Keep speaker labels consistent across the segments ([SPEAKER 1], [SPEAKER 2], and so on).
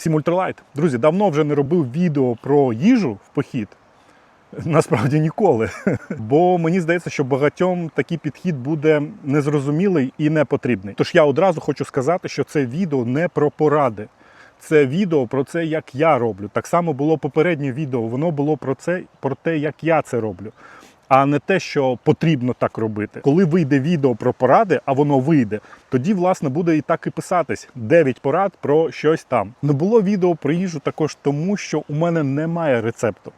[SPEAKER 1] Всім ультралайт. Друзі, давно вже не робив відео про їжу в похід. Насправді ніколи. Бо мені здається, що багатьом такий підхід буде незрозумілий і не потрібний. Тож я одразу хочу сказати, що це відео не про поради. Це відео про це, як я роблю. Так само було попереднє відео. Воно було про це, про те, як я це роблю, а не те, що потрібно так робити. Коли вийде відео про поради, а воно вийде, тоді власне буде і так і писатись 9 порад про щось там. Не було відео про їжу також тому, що у мене немає рецепту.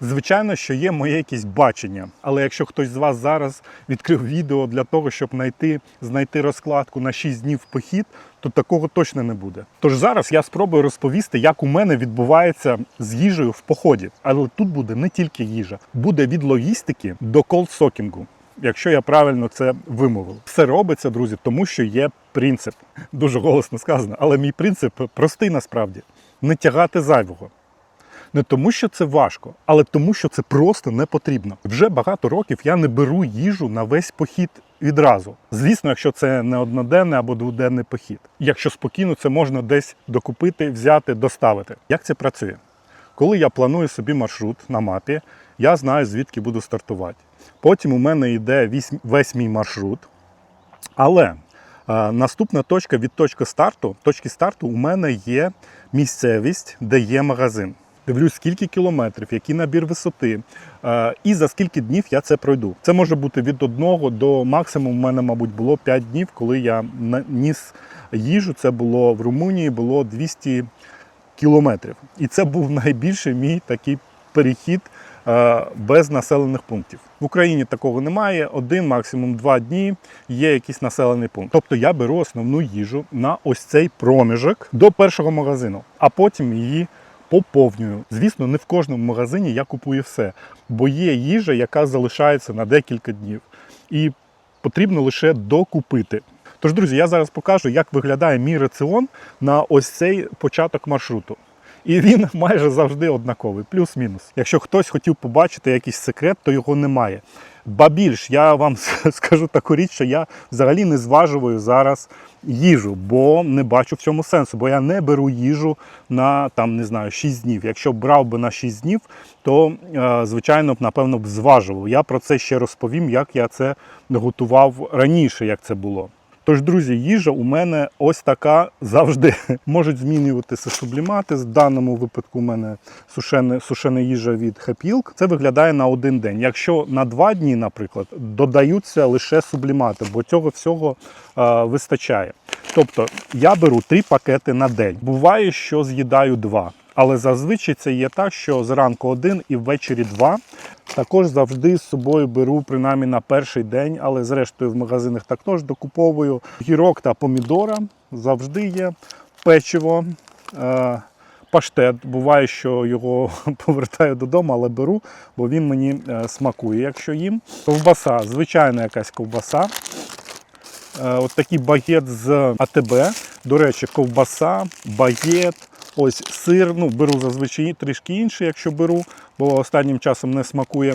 [SPEAKER 1] Звичайно, що є моє якесь бачення, але якщо хтось з вас зараз відкрив відео для того, щоб знайти, знайти розкладку на 6 днів в похід, то такого точно не буде. Тож зараз я спробую розповісти, як у мене відбувається з їжею в поході. Але тут буде не тільки їжа, буде від логістики до колдсокінгу. Якщо я правильно це вимовив, все робиться, друзі, тому що є принцип. Дуже голосно сказано, але мій принцип простий насправді: не тягати зайвого. Не тому, що це важко, але тому, що це просто не потрібно. Вже багато років я не беру їжу на весь похід відразу. Звісно, якщо це не одноденний або дводенний похід. Якщо спокійно, це можна десь докупити, взяти, доставити. Як це працює? Коли я планую собі маршрут на мапі, я знаю, звідки буду стартувати. Потім у мене йде весь, мій маршрут. Але е, наступна точка від точки старту, точки старту у мене є місцевість, де є магазин. Дивлюсь, скільки кілометрів, який набір висоти, е, і за скільки днів я це пройду. Це може бути від одного до максимум. У мене, мабуть, було 5 днів, коли я ніс їжу. Це було в Румунії, було 200 кілометрів. І це був найбільший мій такий перехід е, без населених пунктів. В Україні такого немає. Один, максимум два дні є якийсь населений пункт. Тобто я беру основну їжу на ось цей проміжок до першого магазину, а потім її поповнюю. Звісно, не в кожному магазині я купую все, бо є їжа, яка залишається на декілька днів. І потрібно лише докупити. Тож, друзі, я зараз покажу, як виглядає мій раціон на ось цей початок маршруту. І він майже завжди однаковий, плюс-мінус. Якщо хтось хотів побачити якийсь секрет, то його немає. Ба більш, я вам скажу таку річ, що я взагалі не зважую зараз їжу, бо не бачу в цьому сенсу, бо я не беру їжу на там не знаю 6 днів. Якщо брав би на 6 днів, то е, звичайно б напевно б зважував. Я про це ще розповім, як я це готував раніше, як це було. Тож, друзі, їжа у мене ось така завжди. Можуть змінюватися сублімати. В даному випадку у мене сушена, сушена їжа від Milk. Це виглядає на один день. Якщо на два дні, наприклад, додаються лише сублімати, бо цього всього е, вистачає. Тобто я беру три пакети на день. Буває, що з'їдаю два. Але зазвичай це є так, що зранку один і ввечері два. Також завжди з собою беру принаймні на перший день, але зрештою в магазинах також докуповую гірок та помідора. Завжди є печиво, е, паштет. Буває, що його повертаю додому, але беру, бо він мені е, смакує, якщо їм. Ковбаса, звичайна якась ковбаса. Е, От такий багет з АТБ. До речі, ковбаса, багет, ось сир. Ну, беру зазвичай трішки інший, якщо беру, бо останнім часом не смакує.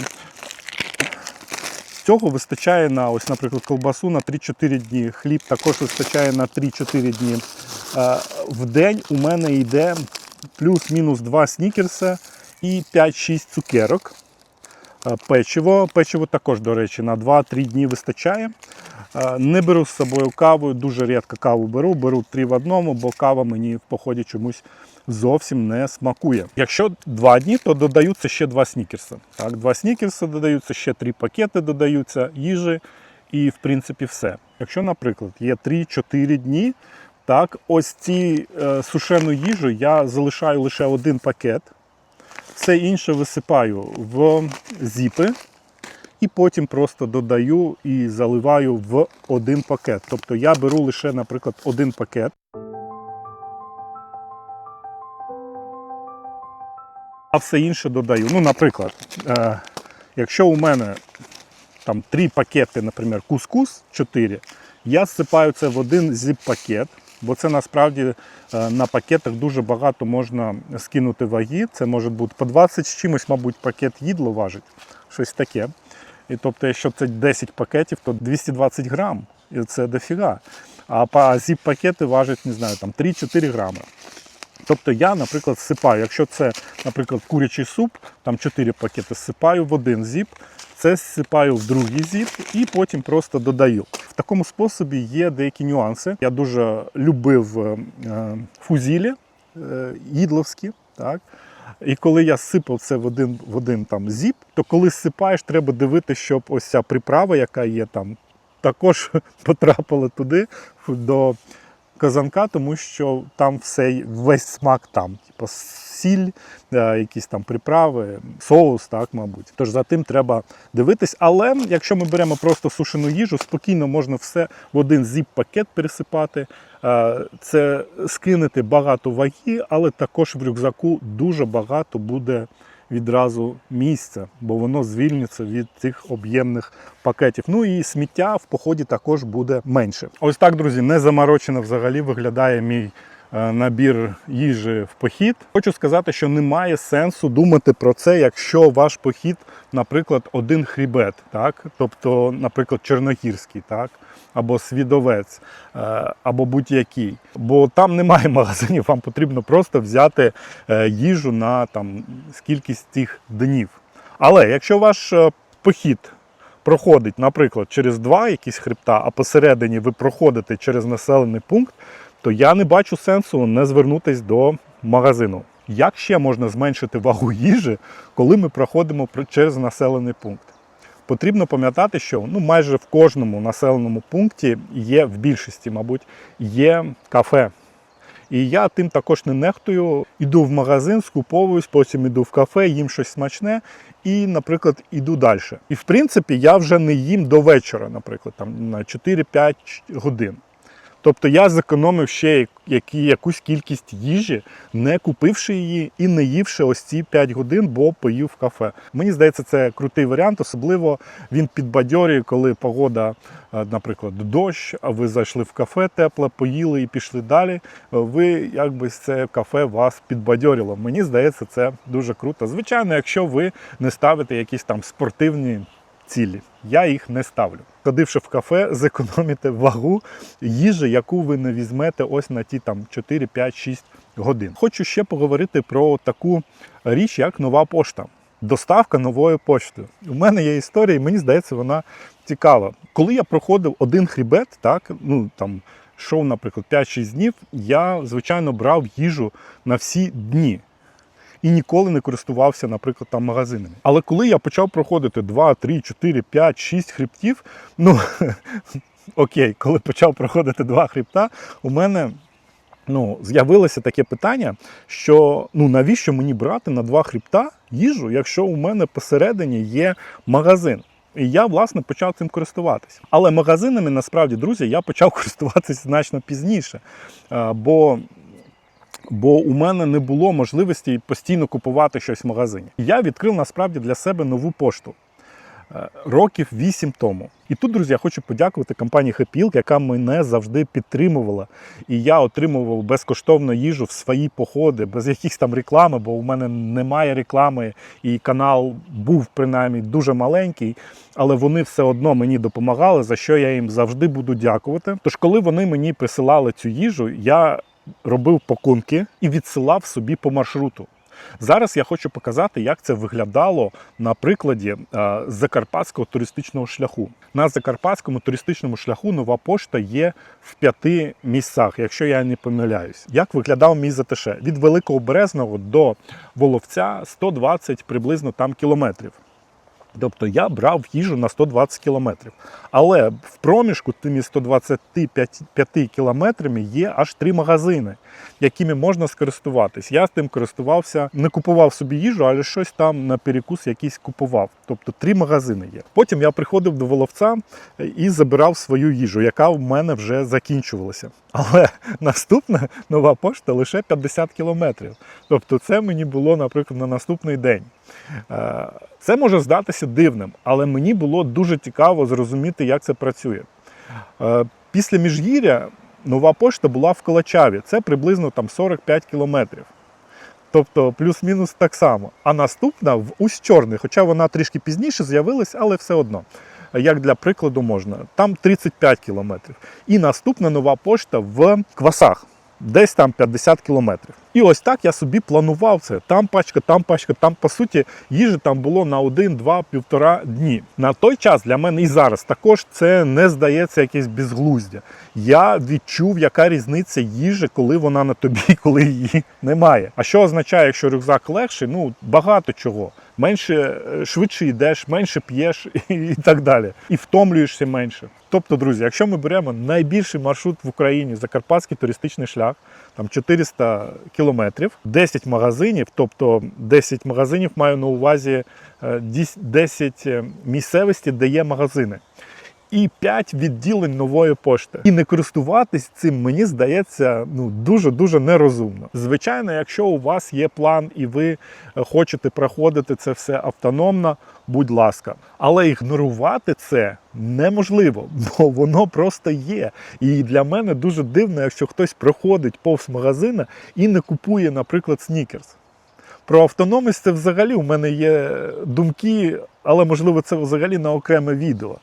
[SPEAKER 1] Цього вистачає на, ось, наприклад, ковбасу на 3-4 дні. Хліб також вистачає на 3-4 дні. Е, В день у мене йде плюс-мінус 2 снікерса і 5-6 цукерок. Е, Печиво. Печиво також, до речі, на 2-3 дні вистачає. Е, Не беру з собою каву, дуже рідко каву беру, беру три в одному, бо кава мені в поході чомусь зовсім не смакує. Якщо два дні, то додаються ще два снікерси. Так, два снікерси додаються, ще три пакети додаються їжі, і в принципі все. Якщо, наприклад, є 3-4 дні, так, ось ці е, сушену їжу я залишаю лише один пакет. Все інше висипаю в зіпи і потім просто додаю і заливаю в один пакет. Тобто я беру лише, наприклад, один пакет. А все інше додаю. Ну, наприклад, е, якщо у мене там три пакети, наприклад, кускус 4, я зсипаю це в один зіп-пакет, бо це насправді е, на пакетах дуже багато можна скинути ваги. Це може бути по 20 з чимось, мабуть, пакет їдло важить, щось таке. І тобто, якщо це 10 пакетів, то 220 грам. І це дофіга. А зіп-пакети важать, не знаю, там 3-4 грами. Тобто я, наприклад, сипаю, якщо це, наприклад, курячий суп, там 4 пакети сипаю в один зіп, це сипаю в другий зіп і потім просто додаю. В такому способі є деякі нюанси. Я дуже любив е, е, фузілі е, їдловські. Так? І коли я сипав це в один, в один там зіп, то коли сипаєш, треба дивитися, щоб ось ця приправа, яка є там, також потрапила туди до казанка, тому що там все, весь смак там. Типу сіль, е, якісь там приправи, соус, так, мабуть. Тож за тим треба дивитись. Але якщо ми беремо просто сушену їжу, спокійно можна все в один зіп-пакет пересипати. Е, Це скинути багато ваги, але також в рюкзаку дуже багато буде відразу місця, бо воно звільниться від цих об'ємних пакетів. Ну і сміття в поході також буде менше. Ось так, друзі, не заморочено взагалі виглядає мій набір їжі в похід. Хочу сказати, що немає сенсу думати про це, якщо ваш похід, наприклад, один хребет, так, тобто, наприклад, Чорногірський, так. Або свідовець, е, або будь-який. Бо там немає магазинів, вам потрібно просто взяти е, їжу на там, кількість цих днів. Але якщо ваш е, похід проходить, наприклад, через два якісь хребта, а посередині ви проходите через населений пункт, то я не бачу сенсу не звернутися до магазину. Як ще можна зменшити вагу їжі, коли ми проходимо через населений пункт? Потрібно пам'ятати, що ну, майже в кожному населеному пункті є, в більшості, мабуть, є кафе. І я тим також не нехтую. Іду в магазин, скуповуюсь, потім іду в кафе, їм щось смачне і, наприклад, іду далі. І в принципі я вже не їм до вечора, наприклад, там на 4-5 годин. Тобто я зекономив ще які, якусь кількість їжі, не купивши її і не ївши ось ці 5 годин, бо поїв в кафе. Мені здається, це крутий варіант, особливо він підбадьорює, коли погода, е, наприклад, дощ, а ви зайшли в кафе тепле, поїли і пішли далі. Ви якби це кафе вас підбадьорило. Мені здається, це дуже круто. Звичайно, якщо ви не ставите якісь там спортивні цілі. Я їх не ставлю. Ходивши в кафе, зекономите вагу їжі, яку ви не візьмете ось на ті там 4, 5, 6 годин. Хочу ще поговорити про таку річ, як нова пошта. Доставка нової пошти. У мене є історія, і мені здається, вона цікава. Коли я проходив один хребет, так, ну там йшов, наприклад, 5-6 днів, я, звичайно, брав їжу на всі дні і ніколи не користувався, наприклад, там магазинами. Але коли я почав проходити 2, 3, 4, 5, 6 хребтів, ну окей, коли почав проходити два хребта, у мене. Ну, з'явилося таке питання, що ну навіщо мені брати на два хребта їжу, якщо у мене посередині є магазин. І я, власне, почав цим користуватися. Але магазинами, насправді, друзі, я почав користуватися значно пізніше. Бо бо у мене не було можливості постійно купувати щось в магазині. Я відкрив насправді для себе нову пошту е, років 8 тому. І тут, друзі, я хочу подякувати компанії Meal, яка мене завжди підтримувала. І я отримував безкоштовну їжу в свої походи, без якихось там реклами, бо у мене немає реклами, і канал був принаймні дуже маленький. Але вони все одно мені допомагали, за що я їм завжди буду дякувати. Тож, коли вони мені присилали цю їжу, я робив пакунки і відсилав собі по маршруту. Зараз я хочу показати, як це виглядало на прикладі е, закарпатського туристичного шляху. На закарпатському туристичному шляху нова пошта є в п'яти місцях, якщо я не помиляюсь. Як виглядав мій ЗТШ? Від Великого Березного до Воловця 120 приблизно там кілометрів. Тобто я брав їжу на 120 кілометрів. Але в проміжку тими 125 кілометрами є аж три магазини, якими можна скористуватись. Я з тим користувався, не купував собі їжу, але щось там на перекус якийсь купував. Тобто три магазини є. Потім я приходив до Воловця і забирав свою їжу, яка в мене вже закінчувалася. Але наступна нова пошта лише 50 кілометрів. Тобто, це мені було, наприклад, на наступний день. Це може здатися дивним, але мені було дуже цікаво зрозуміти, як це працює. Е, Після міжгір'я нова пошта була в Колочаві. Це приблизно там 45 кілометрів. Тобто плюс-мінус так само. А наступна в Усть-Чорний, хоча вона трішки пізніше з'явилась, але все одно. Як для прикладу можна, там 35 кілометрів. І наступна нова пошта в Квасах, десь там 50 кілометрів. І ось так я собі планував це. Там пачка, там пачка, там по суті їжі там було на один, два, півтора дні. На той час для мене і зараз також це не здається якесь безглуздя. Я відчув, яка різниця їжі, коли вона на тобі, коли її немає. А що означає, якщо рюкзак легший? Ну багато чого. Менше е, швидше йдеш, менше п'єш і так далі. І втомлюєшся менше. Тобто, друзі, якщо ми беремо найбільший маршрут в Україні Закарпатський туристичний шлях, там 400 кілометрів, 10 магазинів, тобто 10 магазинів маю на увазі е, 10 місцевості, де є магазини. І 5 відділень нової пошти. І не користуватись цим, мені здається, ну дуже дуже нерозумно. Звичайно, якщо у вас є план і ви е, хочете проходити це все автономно, будь ласка. Але ігнорувати це неможливо, бо воно просто є. І для мене дуже дивно, якщо хтось проходить повз магазина і не купує, наприклад, снікерс. Про автономність це взагалі у мене є думки, але можливо це взагалі на окреме відео.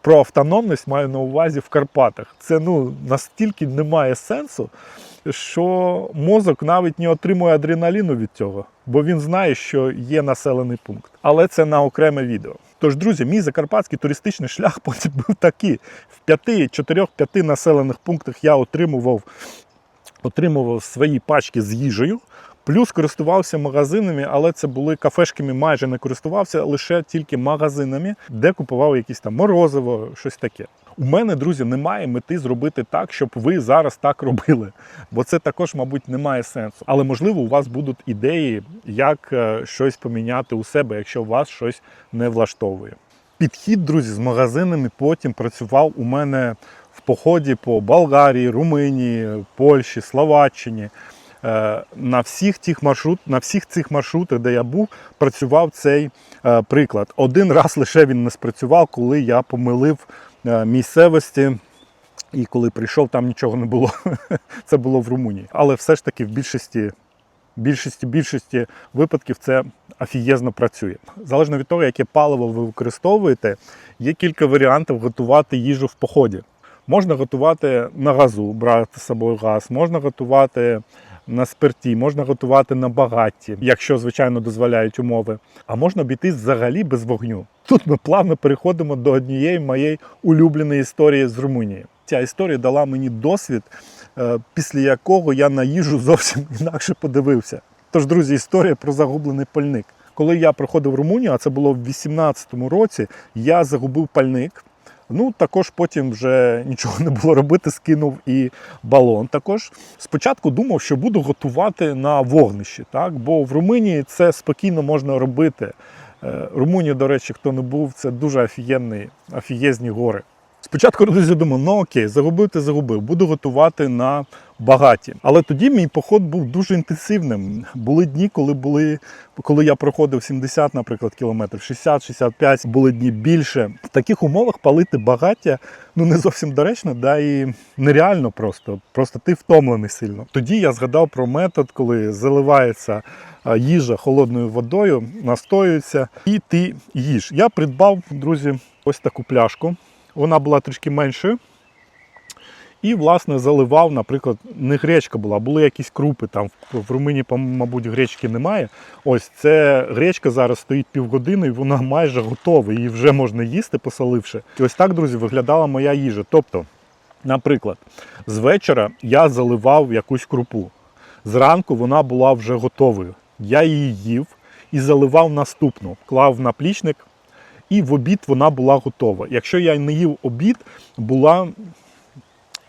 [SPEAKER 1] Про автономність маю на увазі в Карпатах. Це ну настільки немає сенсу, що мозок навіть не отримує адреналіну від цього, бо він знає, що є населений пункт. Але це на окреме відео. Тож, друзі, мій закарпатський туристичний шлях потім був такий. В п'яти, чотирьох-п'яти населених пунктах я отримував, отримував свої пачки з їжею. Плюс користувався магазинами, але це були кафешками, майже не користувався, лише тільки магазинами, де купував якісь там морозиво, щось таке. У мене, друзі, немає мети зробити так, щоб ви зараз так робили, бо це також, мабуть, не має сенсу. Але можливо, у вас будуть ідеї, як е, щось поміняти у себе, якщо вас щось не влаштовує. Підхід, друзі, з магазинами потім працював у мене в поході по Болгарії, Румунії, Польщі, Словаччині. Е, На всіх тих маршрут, на всіх цих маршрутах, де я був, працював цей е, приклад. Один раз лише він не спрацював, коли я помилив е, місцевості. І коли прийшов, там нічого не було. Це було в Румунії. Але все ж таки в більшості, більшості, більшості випадків це афієзно працює. Залежно від того, яке паливо ви використовуєте, є кілька варіантів готувати їжу в поході. Можна готувати на газу, брати з собою газ, можна готувати на спирті, можна готувати на багатті, якщо, звичайно, дозволяють умови. А можна обійтись взагалі без вогню. Тут ми плавно переходимо до однієї моєї улюбленої історії з Румунії. Ця історія дала мені досвід, е, після якого я на їжу зовсім інакше подивився. Тож, друзі, історія про загублений пальник. Коли я приходив в Румунію, а це було в 18-му році, я загубив пальник. Ну, також потім вже нічого не було робити, скинув і балон. Також спочатку думав, що буду готувати на вогнищі, так? бо в Румунії це спокійно можна робити. Е, Румунія, до речі, хто не був, це дуже офігенні, гори. Спочатку друзі думав, ну окей, загубив ти загубив, буду готувати на багаті. Але тоді мій поход був дуже інтенсивним. Були дні, коли були, коли я проходив 70, наприклад, кілометрів, 60-65, були дні більше. В таких умовах палити багаття ну не зовсім доречно, да і нереально просто. Просто ти втомлений сильно. Тоді я згадав про метод, коли заливається їжа холодною водою, настоюється, і ти їж. Я придбав, друзі, ось таку пляшку. Вона була трішки меншою. І, власне, заливав, наприклад, не гречка була, були якісь крупи. Там в Румунії, мабуть, гречки немає. Ось це гречка зараз стоїть півгодини, і вона майже готова. Її вже можна їсти, посоливши. І ось так, друзі, виглядала моя їжа. Тобто, наприклад, з вечора я заливав якусь крупу. Зранку вона була вже готовою. Я її їв і заливав наступну, клав на плічник, і в обід вона була готова. Якщо я не їв обід, була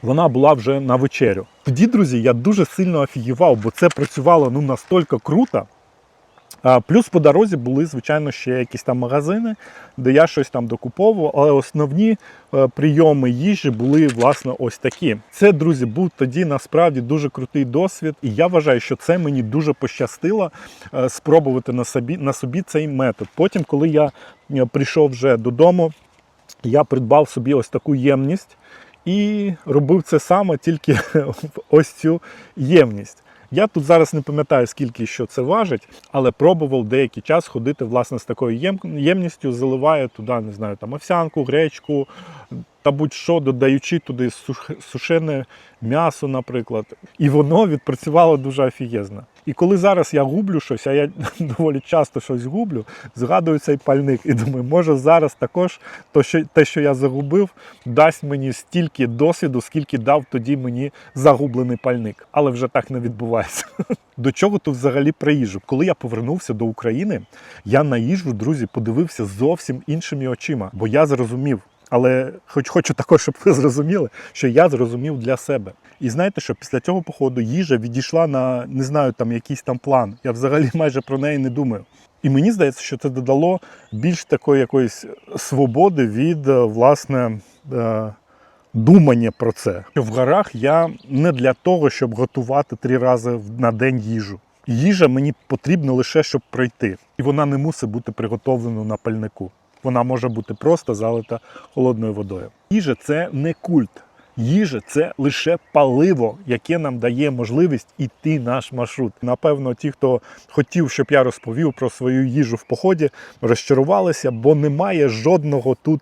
[SPEAKER 1] вона була вже на вечерю. Тоді, друзі, я дуже сильно офігівав, бо це працювало ну настільки круто. Плюс по дорозі були, звичайно, ще якісь там магазини, де я щось там докуповував, але основні е, прийоми їжі були власне ось такі. Це, друзі, був тоді насправді дуже крутий досвід, і я вважаю, що це мені дуже пощастило е, спробувати на собі, на собі цей метод. Потім, коли я е, прийшов вже додому, я придбав собі ось таку ємність і робив це саме тільки ось цю ємність. Я тут зараз не пам'ятаю, скільки що це важить, але пробував деякий час ходити власне з такою єм- ємністю, заливаю туди, не знаю, там овсянку, гречку, та будь-що, додаючи туди сушене м'ясо, наприклад. І воно відпрацювало дуже офігезно. І коли зараз я гублю щось, а я доволі часто щось гублю, згадую цей пальник і думаю, може зараз також то, що, те, що я загубив, дасть мені стільки досвіду, скільки дав тоді мені загублений пальник. Але вже так не відбувається. До чого тут взагалі про їжу? Коли я повернувся до України, я на їжу, друзі, подивився зовсім іншими очима, бо я зрозумів. Але хоч хочу також, щоб ви зрозуміли, що я зрозумів для себе. І знаєте, що після цього походу їжа відійшла на не знаю там якийсь там план. Я взагалі майже про неї не думаю. І мені здається, що це додало більш такої якоїсь свободи від е, власне е, думання про це. В горах я не для того, щоб готувати три рази на день їжу. Їжа мені потрібна лише щоб пройти, і вона не мусить бути приготовлена на пальнику. Вона може бути просто залита холодною водою. Їжа це не культ. Їжа це лише паливо, яке нам дає можливість іти наш маршрут. Напевно, ті, хто хотів, щоб я розповів про свою їжу в поході, розчарувалися, бо немає жодного тут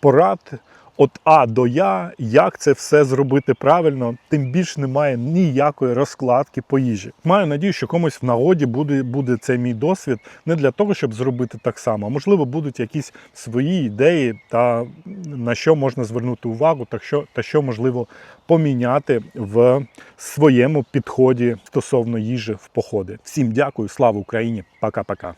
[SPEAKER 1] порад. От А до Я, як це все зробити правильно, тим більш немає ніякої розкладки по їжі. Маю надію, що комусь в нагоді буде, буде цей мій досвід не для того, щоб зробити так само. а Можливо, будуть якісь свої ідеї та на що можна звернути увагу, та що, та що можливо поміняти в своєму підході стосовно їжі в походи. Всім дякую, слава Україні! Пока-пока.